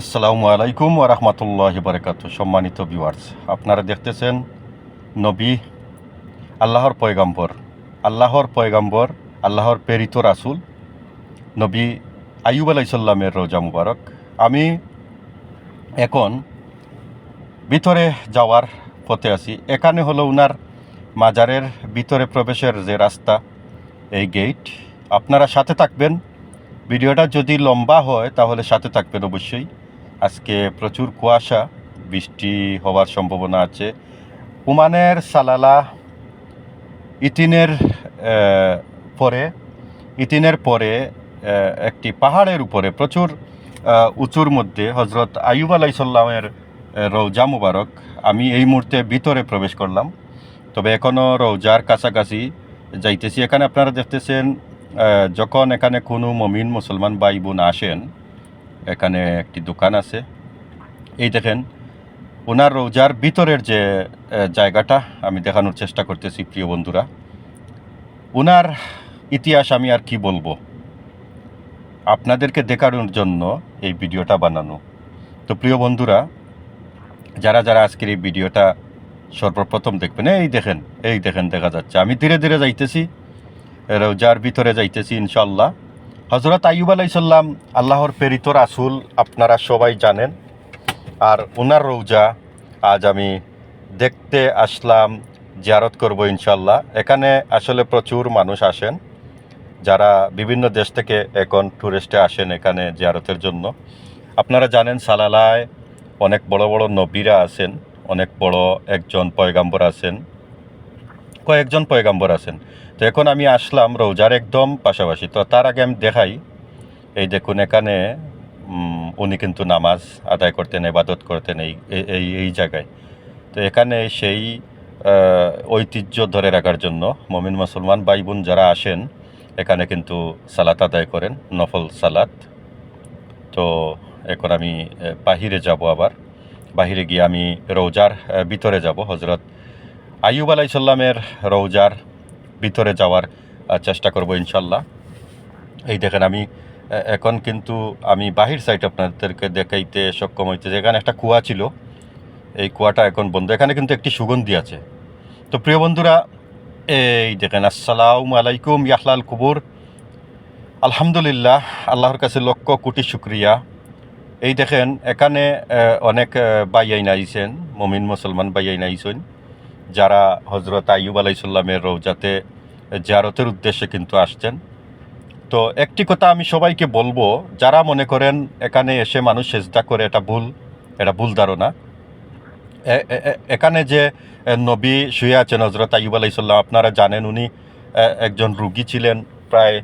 আসসালামু আলাইকুম ওরহমতুল্লাহ বারকাত সম্মানিত ভিউয়ার্স আপনারা দেখতেছেন নবী আল্লাহর পয়গাম্বর। আল্লাহর পয়গাম্বর, আল্লাহর প্রেরিত রাসুল নবী আইয়ুব আলাইসাল্লামের রোজা মুবারক। আমি এখন ভিতরে যাওয়ার পথে আছি। এখানে হলো উনার মাজারের ভিতরে প্রবেশের যে রাস্তা, এই গেট আপনারা সাথে থাকবেন। ভিডিওটা যদি লম্বা হয় তাহলে সাথে থাকবেন অবশ্যই। আজকে প্রচুর কুয়াশা, বৃষ্টি হওয়ার সম্ভাবনা আছে। উমানের সালালা ইতিনের পরে ইতিনের পরে একটি পাহাড়ের উপরে প্রচুর উঁচুর মধ্যে হজরত আইয়ুব আলাইসাল্লামের রৌজা মুবারক আমি এই মুহূর্তে ভিতরে প্রবেশ করলাম। তবে এখনও রৌজার কাছাকাছি যাইতেছি। এখানে আপনারা দেখতেছেন যখন এখানে কোনো মমিন মুসলমান ভাই বোন আসেন এখানে একটি দোকান আছে। এই দেখেন, ওনার রোজার ভিতরের যে জায়গাটা আমি দেখানোর চেষ্টা করতেছি, প্রিয় বন্ধুরা। ওনার ইতিহাস আমি আর কি বলব? আপনাদেরকে দেখানোর জন্য এই ভিডিওটা বানানো। তো প্রিয় বন্ধুরা, যারা যারা আজকের এই ভিডিওটা সর্বপ্রথম দেখবেন, এই দেখেন এই দেখেন দেখা যাচ্ছে। আমি ধীরে ধীরে যাইতেছি, রোজার ভিতরে যাইতেছি ইনশাল্লাহ হজরত আইয়ুব আলাইসাল্লাম আল্লাহর প্রেরিত রাসুল, আপনারা সবাই জানেন। আর ওনার রৌজা আজ আমি দেখতে আসলাম, জিয়ারত করব ইনশাল্লাহ এখানে আসলে প্রচুর মানুষ আসেন, যারা বিভিন্ন দেশ থেকে এখন ট্যুরিস্টে আসেন এখানে জিয়ারতের জন্য। আপনারা জানেন সালালায় অনেক বড় বড় নবীরা আছেন, অনেক বড় একজন পয়গাম্বর আছেন। কয়েকজন পয়গাম্বর আছেন। তো এখন আমি আসলাম রৌজার একদম পাশাপাশি। তো তার আগে আমি দেখাই। এই দেখুন, এখানে উনি কিন্তু নামাজ আদায় করতেন এবাদত করতেন এই এই- এই জায়গায়। তো এখানে সেই ঐতিহ্য ধরে রাখার জন্য মমিন মুসলমান ভাই বোন যারা আসেন, এখানে কিন্তু সালাত আদায় করেন, নফল সালাত। তো এখন আমি বাহিরে যাব আবার। বাহিরে গিয়ে আমি রৌজার ভিতরে যাব হজরত আইয়ুব আলাইসাল্লামের রৌজার ভিতরে যাওয়ার চেষ্টা করব ইনশাল্লাহ এই দেখেন আমি এখন কিন্তু আমি বাহির সাইড আপনাদেরকে দেখাইতে সক্ষম হইতেছে এখানে একটা কুয়া ছিল। এই কুয়াটা এখন বন্ধ। এখানে কিন্তু একটি সুগন্ধি আছে। তো প্রিয় বন্ধুরা, এই দেখেন, আসসালাম আলাইকুম, ইয়াহলাল কুবুর। আলহামদুলিল্লাহ, আল্লাহর কাছে লক্ষ কোটি শুক্রিয়া। এই দেখেন, এখানে অনেক বাইয়াইন আইছেন, মমিন মুসলমান বাইয়াইন আইছেন। যারা হজরত আইয়ুব আলাইসাল্লামের রৌজাতে জিয়ারতের উদ্দেশ্যে কিন্তু আসছেন। তো একটি কথা আমি সবাইকে বলব, যারা মনে করেন এখানে এসে মানুষ সেজদা করে, এটা ভুল এটা ভুল ধারণা। এখানে যে নবী শুয়ে আছেন হজরত আইয়ুব আলাইসাল্লাম আপনারা জানেন উনি একজন রুগী ছিলেন, প্রায়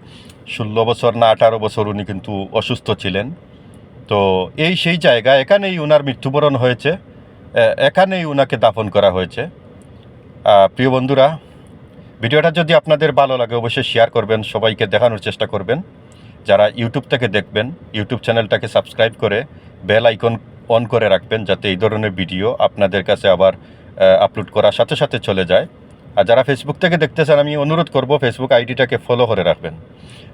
ষোলো বছর না আঠারো বছর উনি কিন্তু অসুস্থ ছিলেন। তো এই সেই জায়গা এখানেই উনার মৃত্যুবরণ হয়েছে এখানেই উনাকে দাফন করা হয়েছে। প্রিয় বন্ধুরা, ভিডিওটা যদি আপনাদের ভালো লাগে, অবশ্যই শেয়ার করবেন, সবাইকে দেখানোর চেষ্টা করবেন। যারা ইউটিউব থেকে দেখবেন ইউটিউব চ্যানেলটাকে সাবস্ক্রাইব করে বেল আইকন অন করে রাখবেন, যাতে এই ধরনের ভিডিও আপনাদের কাছে আবার আপলোড করার সাথে সাথে চলে যায়। আর যারা ফেসবুক থেকে দেখতেছেন, আমি অনুরোধ করব ফেসবুক আইডিটাকে ফলো করে রাখবেন।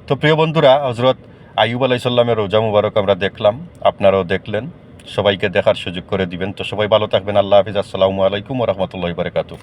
তো প্রিয় বন্ধুরা হজরত আইয়ুব আলাইসাল্লামের রোজা মুবারক আমরা দেখলাম, আপনারাও দেখলেন, সবাইকে দেখার সুযোগ করে দিবেন। তো সবাই ভালো থাকবেন, আল্লাহ হাফিজ, আসসালামু আলাইকুম রহমতুল্লাহ বারকাতু